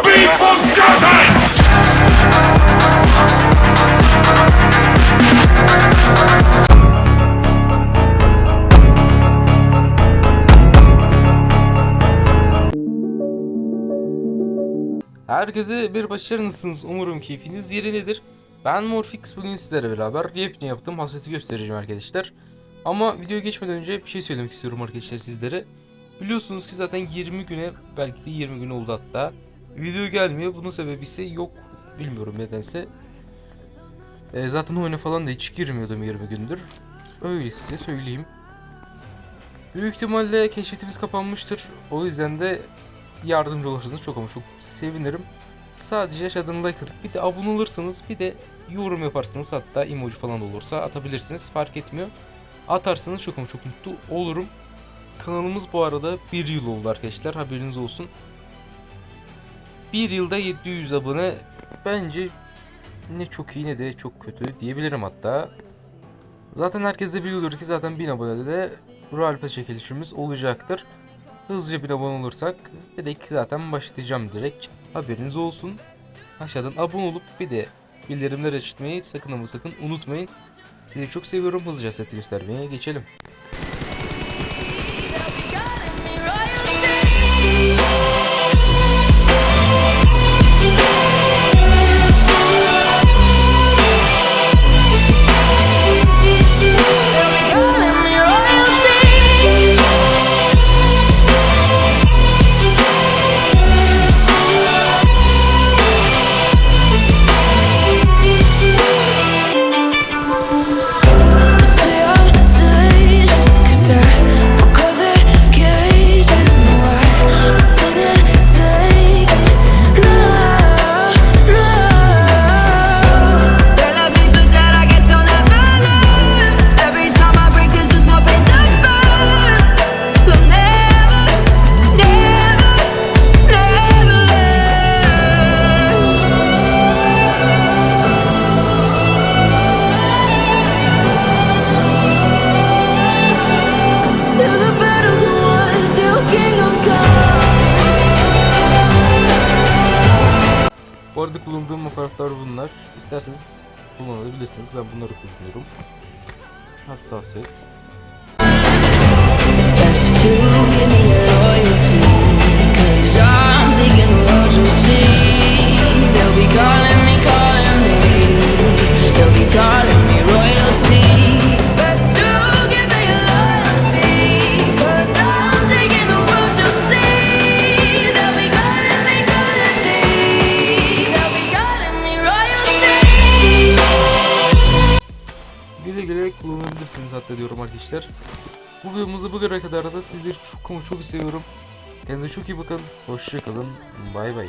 be forgotten! Herkese bir başarınızsınız. Umarım keyfiniz yerindedir. Ben Morfix bugün sizlerle beraber yepyeni yaptığım hasreti göstereceğim arkadaşlar. Ama videoya geçmeden önce bir şey söylemek istiyorum arkadaşlar sizlere. Biliyorsunuz ki zaten 20 güne belki de 20 gün oldu hatta. Video gelmiyor. Bunun sebebi ise yok. Bilmiyorum nedense. E, zaten oyuna falan da hiç girmiyordum 20 gündür. Öyle size söyleyeyim. Büyük ihtimalle keşfetimiz kapanmıştır. O yüzden de yardımcı olursanız çok ama çok sevinirim. Sadece aşağıdan like atıp bir de abone olursanız bir de yorum yaparsanız hatta emoji falan olursa atabilirsiniz fark etmiyor. Atarsanız çok ama çok mutlu olurum. Kanalımız bu arada bir yıl oldu arkadaşlar haberiniz olsun. Bir yılda 700 abone bence ne çok iyi ne de çok kötü diyebilirim hatta. Zaten herkes de biliyordur ki zaten 1000 abonede de Royal çekilişimiz olacaktır. Hızlıca bir abone olursak direkt zaten başlayacağım direkt. Haberiniz olsun. Aşağıdan abone olup bir de bildirimleri açmayı sakın ama sakın unutmayın. Sizi çok seviyorum. Hızlıca seti göstermeye geçelim. Arada kullandığım aparatlar bunlar. İsterseniz kullanabilirsiniz. Ben bunları kullanıyorum. Hassasiyet. Güle güle kullanabilirsiniz hatta diyorum arkadaşlar. Bu videomuzda bu kadar kadar da sizleri çok ama çok seviyorum. Kendinize çok iyi bakın. Hoşçakalın. Bay bay.